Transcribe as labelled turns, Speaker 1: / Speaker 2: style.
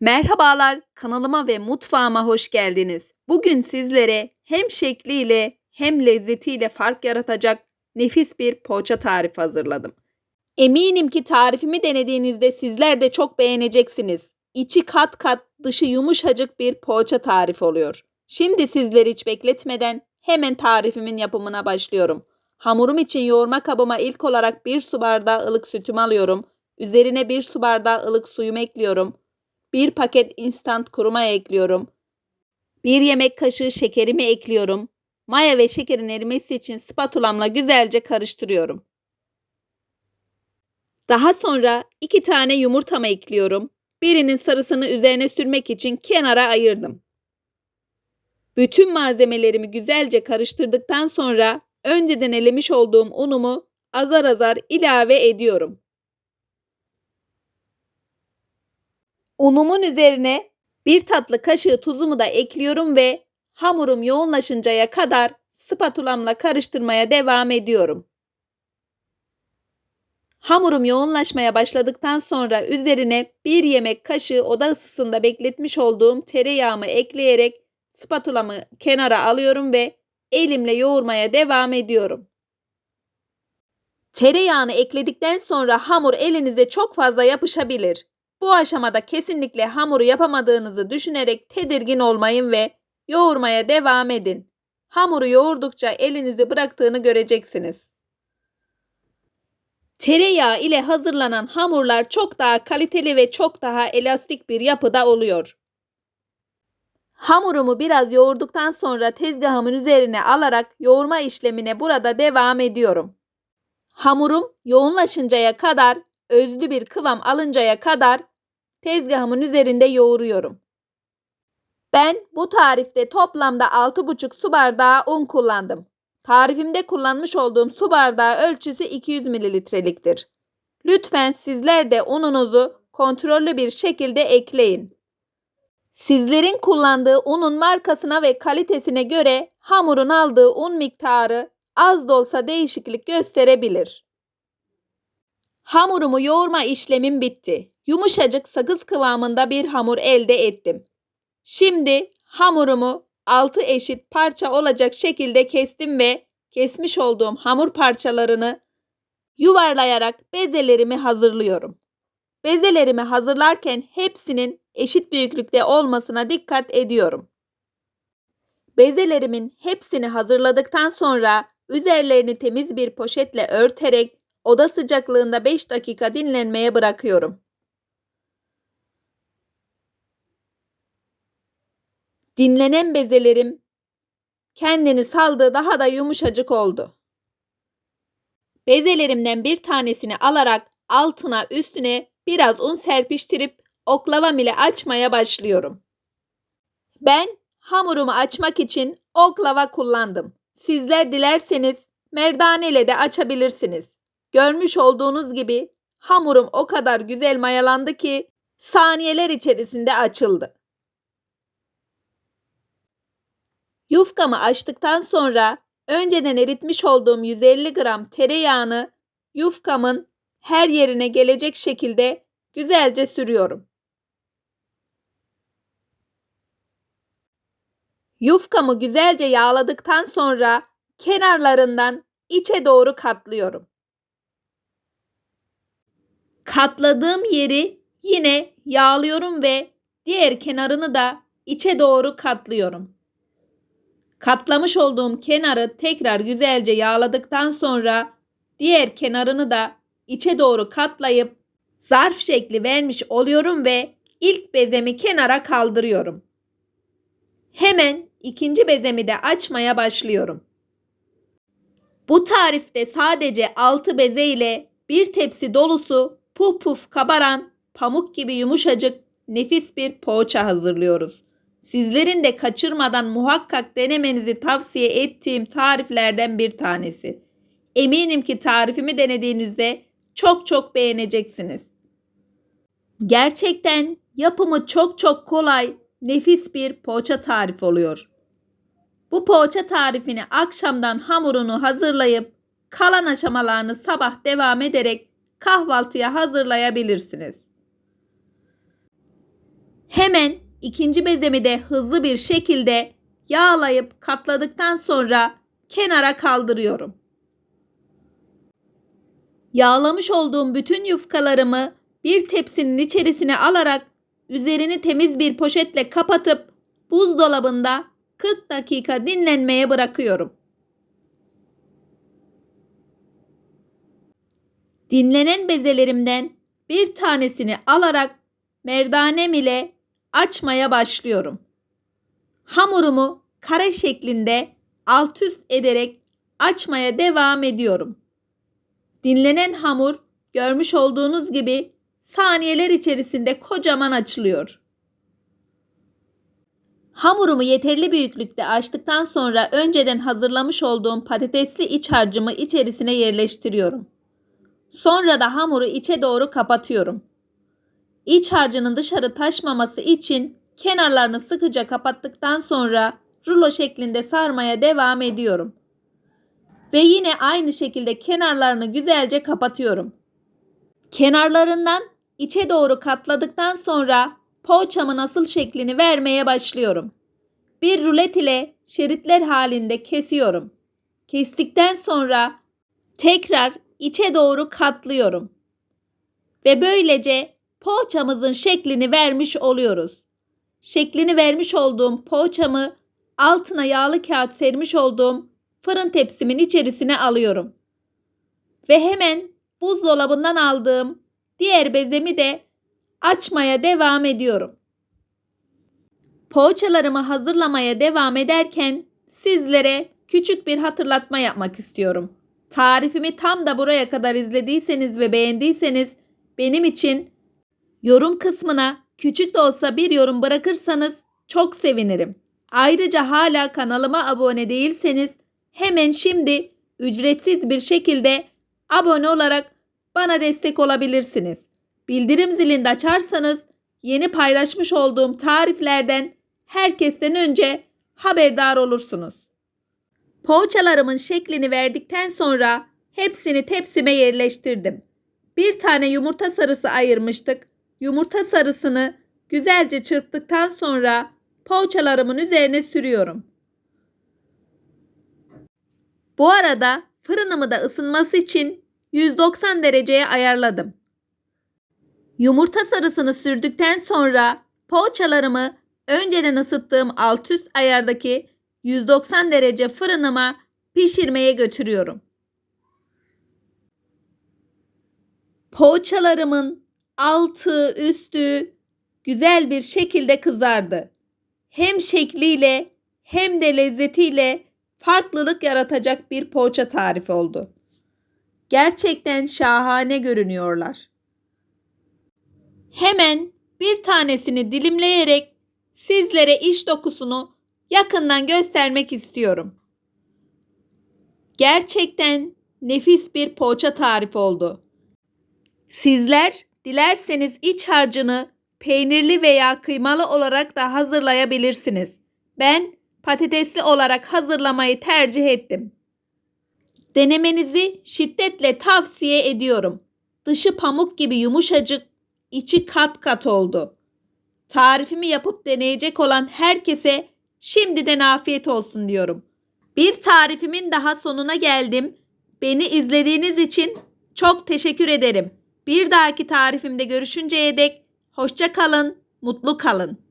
Speaker 1: Merhabalar, kanalıma ve mutfağıma hoş geldiniz. Bugün sizlere hem şekliyle hem lezzetiyle fark yaratacak nefis bir poğaça tarifi hazırladım. Eminim ki tarifimi denediğinizde sizler de çok beğeneceksiniz. İçi kat kat, dışı yumuşacık bir poğaça tarifi oluyor. Şimdi sizleri hiç bekletmeden hemen tarifimin yapımına başlıyorum. Hamurum için yoğurma kabıma ilk olarak 1 su bardağı ılık sütümü alıyorum. Üzerine 1 su bardağı ılık suyumu ekliyorum. 1 paket instant kuruma ekliyorum. 1 yemek kaşığı şekerimi ekliyorum. Maya ve şekerin erimesi için spatulamla güzelce karıştırıyorum. Daha sonra 2 tane yumurtamı ekliyorum. Birinin sarısını üzerine sürmek için kenara ayırdım. Bütün malzemelerimi güzelce karıştırdıktan sonra önceden elemiş olduğum unumu azar azar ilave ediyorum. Unumun üzerine bir tatlı kaşığı tuzumu da ekliyorum ve hamurum yoğunlaşıncaya kadar spatulamla karıştırmaya devam ediyorum. Hamurum yoğunlaşmaya başladıktan sonra üzerine bir yemek kaşığı oda ısısında bekletmiş olduğum tereyağımı ekleyerek spatulamı kenara alıyorum ve elimle yoğurmaya devam ediyorum. Tereyağını ekledikten sonra hamur elinize çok fazla yapışabilir. Bu aşamada kesinlikle hamuru yapamadığınızı düşünerek tedirgin olmayın ve yoğurmaya devam edin. Hamuru yoğurdukça elinizi bıraktığını göreceksiniz. Tereyağı ile hazırlanan hamurlar çok daha kaliteli ve çok daha elastik bir yapıda oluyor. Hamurumu biraz yoğurduktan sonra tezgahımın üzerine alarak yoğurma işlemine burada devam ediyorum. Hamurum yoğunlaşıncaya kadar, özlü bir kıvam alıncaya kadar tezgahımın üzerinde yoğuruyorum. Ben bu tarifte toplamda 6,5 su bardağı un kullandım. Tarifimde kullanmış olduğum su bardağı ölçüsü 200 mililitreliktir. Lütfen sizler de ununuzu kontrollü bir şekilde ekleyin. Sizlerin kullandığı unun markasına ve kalitesine göre hamurun aldığı un miktarı az da olsa değişiklik gösterebilir. Hamurumu yoğurma işlemim bitti. Yumuşacık sakız kıvamında bir hamur elde ettim. Şimdi hamurumu 6 eşit parça olacak şekilde kestim ve kesmiş olduğum hamur parçalarını yuvarlayarak bezelerimi hazırlıyorum. Bezelerimi hazırlarken hepsinin eşit büyüklükte olmasına dikkat ediyorum. Bezelerimin hepsini hazırladıktan sonra üzerlerini temiz bir poşetle örterek oda sıcaklığında 5 dakika dinlenmeye bırakıyorum. Dinlenen bezelerim kendini saldı daha da yumuşacık oldu. Bezelerimden bir tanesini alarak altına üstüne biraz un serpiştirip oklavam ile açmaya başlıyorum. Ben hamurumu açmak için oklava kullandım. Sizler dilerseniz merdane ile de açabilirsiniz. Görmüş olduğunuz gibi hamurum o kadar güzel mayalandı ki saniyeler içerisinde açıldı. Yufkamı açtıktan sonra önceden eritmiş olduğum 150 gram tereyağını yufkamın her yerine gelecek şekilde güzelce sürüyorum. Yufkamı güzelce yağladıktan sonra kenarlarından içe doğru katlıyorum. Katladığım yeri yine yağlıyorum ve diğer kenarını da içe doğru katlıyorum. Katlamış olduğum kenarı tekrar güzelce yağladıktan sonra diğer kenarını da içe doğru katlayıp zarf şekli vermiş oluyorum ve ilk bezemi kenara kaldırıyorum. Hemen ikinci bezemi de açmaya başlıyorum. Bu tarifte sadece 6 beze ile bir tepsi dolusu puf puf kabaran pamuk gibi yumuşacık nefis bir poğaça hazırlıyoruz. Sizlerin de kaçırmadan muhakkak denemenizi tavsiye ettiğim tariflerden bir tanesi. Eminim ki tarifimi denediğinizde çok çok beğeneceksiniz. Gerçekten yapımı çok çok kolay, nefis bir poğaça tarifi oluyor. Bu poğaça tarifini akşamdan hamurunu hazırlayıp kalan aşamalarını sabah devam ederek kahvaltıya hazırlayabilirsiniz. Hemen ikinci bezemi de hızlı bir şekilde yağlayıp katladıktan sonra kenara kaldırıyorum. Yağlamış olduğum bütün yufkalarımı bir tepsinin içerisine alarak üzerini temiz bir poşetle kapatıp buzdolabında 40 dakika dinlenmeye bırakıyorum. Dinlenen bezelerimden bir tanesini alarak merdanem ile açmaya başlıyorum. Hamurumu kare şeklinde alt üst ederek açmaya devam ediyorum. Dinlenen hamur görmüş olduğunuz gibi saniyeler içerisinde kocaman açılıyor. Hamurumu yeterli büyüklükte açtıktan sonra önceden hazırlamış olduğum patatesli iç harcımı içerisine yerleştiriyorum. Sonra da hamuru içe doğru kapatıyorum. İç harcının dışarı taşmaması için kenarlarını sıkıca kapattıktan sonra rulo şeklinde sarmaya devam ediyorum. Ve yine aynı şekilde kenarlarını güzelce kapatıyorum. Kenarlarından içe doğru katladıktan sonra poğaçamın asıl şeklini vermeye başlıyorum. Bir rulet ile şeritler halinde kesiyorum. Kestikten sonra tekrar içe doğru katlıyorum. Ve böylece poğaçamızın şeklini vermiş oluyoruz. Şeklini vermiş olduğum poğaçamı altına yağlı kağıt sermiş olduğum fırın tepsimin içerisine alıyorum. Ve hemen buzdolabından aldığım diğer bezemi de açmaya devam ediyorum. Poğaçalarımı hazırlamaya devam ederken sizlere küçük bir hatırlatma yapmak istiyorum. Tarifimi tam da buraya kadar izlediyseniz ve beğendiyseniz benim için yorum kısmına küçük de olsa bir yorum bırakırsanız çok sevinirim. Ayrıca hala kanalıma abone değilseniz hemen şimdi ücretsiz bir şekilde abone olarak bana destek olabilirsiniz. Bildirim zilini açarsanız yeni paylaşmış olduğum tariflerden herkesten önce haberdar olursunuz. Poğaçalarımın şeklini verdikten sonra hepsini tepsime yerleştirdim. Bir tane yumurta sarısı ayırmıştık. Yumurta sarısını güzelce çırptıktan sonra poğaçalarımın üzerine sürüyorum. Bu arada fırınımı da ısınması için 190 dereceye ayarladım. Yumurta sarısını sürdükten sonra poğaçalarımı önceden ısıttığım alt üst ayardaki 190 derece fırınıma pişirmeye götürüyorum. Poğaçalarımın altı üstü güzel bir şekilde kızardı. Hem şekliyle hem de lezzetiyle farklılık yaratacak bir poğaça tarifi oldu. Gerçekten şahane görünüyorlar. Hemen bir tanesini dilimleyerek sizlere iç dokusunu yakından göstermek istiyorum. Gerçekten nefis bir poğaça tarifi oldu. Sizler dilerseniz iç harcını peynirli veya kıymalı olarak da hazırlayabilirsiniz. Ben patatesli olarak hazırlamayı tercih ettim. Denemenizi şiddetle tavsiye ediyorum. Dışı pamuk gibi yumuşacık, içi kat kat oldu. Tarifimi yapıp deneyecek olan herkese şimdiden afiyet olsun diyorum. Bir tarifimin daha sonuna geldim. Beni izlediğiniz için çok teşekkür ederim. Bir dahaki tarifimde görüşünceye dek hoşça kalın, mutlu kalın.